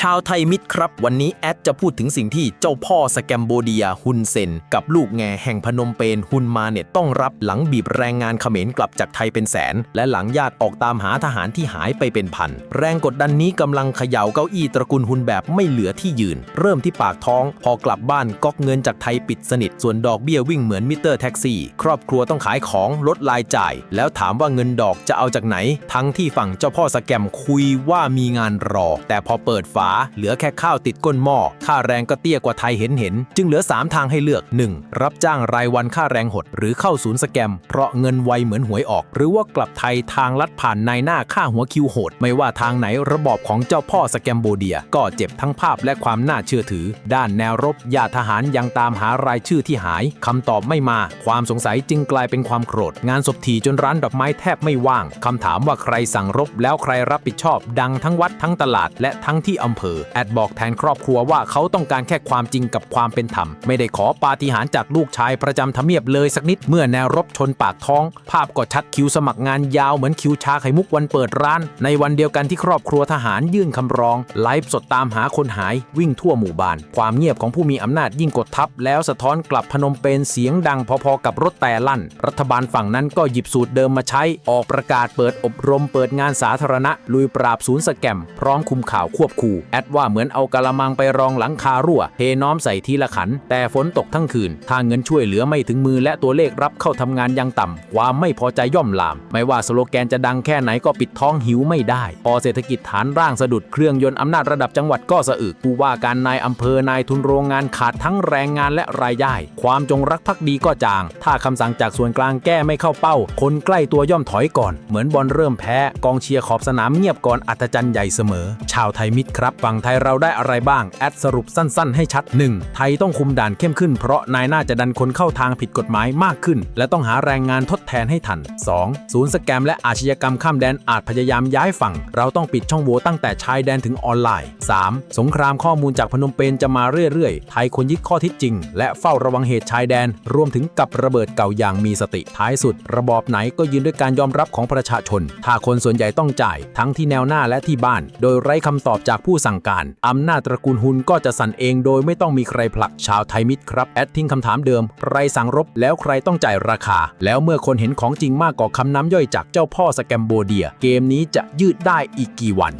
ชาวไทยมิตรครับ วันนี้แอดจะพูดถึงสิ่งที่เจ้าพ่อสแกมโบเดียฮุนเซน กับลูกแง่แห่งพนมเปญฮุนมาเน็ตต้องรับหลังบีบแรงงานเขมรกลับจากไทยเป็นแสน และหลังญาติออกตามหาทหารที่หายไปเป็นพัน แรงกดดันนี้กำลังเขย่าเก้าอี้ตระกูลฮุนแบบไม่เหลือที่ยืน เริ่มที่ปากท้อง พอกลับบ้านก๊อกเงินจากไทยปิดสนิท ส่วนดอกเบี้ยวิ่งเหมือนมิเตอร์แท็กซี่ ครอบครัวต้องขายของลดรายจ่าย แล้วถามว่าเงินดอกจะเอาจากไหน ทั้งที่ฝั่งเจ้าพ่อสแกมคุยว่ามีงานรอ แต่พอเปิดฝาเหลือแค่ข้าวติดก้นหม้อ ค่าแรงก็เตี้ยกว่าไทยเห็นเห็น จึงเหลือ 3 ทางให้เลือก 1. รับจ้างรายวันค่าแรงหด หรือเข้าศูนย์สแกม เพราะเงินไวเหมือนหวยออก หรือว่ากลับไทยทางลัดผ่านนายหน้าค่าหัวคิวโหด ไม่ว่าทางไหนระบอบของเจ้าพ่อสแกมโบเดีย ก็เจ็บทั้งภาพและความน่าเชื่อถือ ด้านแนวรบญาติทหารยังตามหารายชื่อที่หายคำตอบไม่มา ความสงสัยจึงกลายเป็นความโกรธ งานศพทีจนร้านดอกไม้แทบไม่ว่างคำถามว่าใครสั่งรบแล้วใครรับผิดชอบ ดังทั้งวัดทั้งตลาดและทั้งที่อำเภอ แอดบอกแทนครอบครัวว่าเขาต้องการแค่ความจริงกับความเป็นธรรม ไม่ได้ขอปาฏิหาริย์จากลูกชายประจำทำเนียบเลยสักนิดเมื่อแนวรบชนปากท้อง ภาพก็ชัดคิวสมัครงานยาวเหมือนคิวชาไข่มุกวันเปิดร้าน ในวันเดียวกันที่ครอบครัวทหารยื่นคำร้อง ไลฟ์สดตามหาคนหายวิ่งทั่วหมู่บ้าน ความเงียบของผู้มีอำนาจยิ่งกดทับ แล้วสะท้อนกลับพนมเปญเสียงดังพอๆกับรถแต่ลั่น รัฐบาลฝั่งนั้นก็หยิบสูตรเดิมมาใช้ ออกประกาศเปิดอบรมเปิดงานสาธารณะ ลุยปราบศูนย์สแกม พร้อมคุมข่าวควบคู่แอดว่าเหมือนเอากะละมังไปรองหลังคารั่วเทน้อมใส่ทีละขัน แต่ฝนตกทั้งคืนถ้าเงินช่วยเหลือไม่ถึงมือและตัวเลขรับเข้าทำงานยังต่ำความไม่พอใจย่อมลาม ไม่ว่าสโลแกนจะดังแค่ไหนก็ปิดท้องหิวไม่ได้ พอเศรษฐกิจฐานร่างสะดุดเครื่องยนต์อำนาจระดับจังหวัดก็สะอึกผู้ว่าการนายอำเภอนายทุนโรงงานขาดทั้งแรงงานและรายได้ ความจงรักภักดีก็จาง ถ้าคำสั่งจากส่วนกลางแก้ไม่เข้าเป้า คนใกล้ตัวย่อมถอยก่อน เหมือนบอลเริ่มแพ้ กองเชียร์ขอบสนามเงียบก่อนอัศจรรย์ใหญ่เสมอ ชาวไทยมิตรครับฝั่งไทยเราได้อะไรบ้าง แอดสรุปสั้นๆ ให้ชัด 1. ไทยต้องคุมด่านเข้มขึ้นเพราะนายหน่าจะดันคนเข้าทางผิดกฎหมายมากขึ้น และต้องหาแรงงานทดแทนให้ทัน 2. ศูนย์สแกมและอาชญากรรมข้ามแดนอาจพยายามย้ายฝั่ง เราต้องปิดช่องโหว่ตั้งแต่ชายแดนถึงออนไลน์ 3. สงครามข้อมูลจากพนมเปญจะมาเรื่อยๆ ไทยควรยึดข้อท็จจริง และเฝ้าระวังเหตุชายแดน รวมถึงกับระเบิดเก่าอย่างมีสติท้ายสุด ระบอบไหนก็ยืนด้วยการยอมรับของประชาชน ถ้าคนส่วนใหญ่ต้องจ่าย ทั้งที่แนวหน้าและที่บ้าน โดยไร้คำตอบจากผู้สั่งการ อำนาจตระกูลฮุนก็จะสั่นเองโดยไม่ต้องมีใครผลักชาวไทยมิตรครับ แอดทิ้งคำถามเดิม ใครสั่งรบแล้วใครต้องจ่ายราคา แล้วเมื่อคนเห็นของจริงมากกว่าคำน้ำย่อยจากเจ้าพ่อสแกมโบเดีย เกมนี้จะยืดได้อีกกี่วัน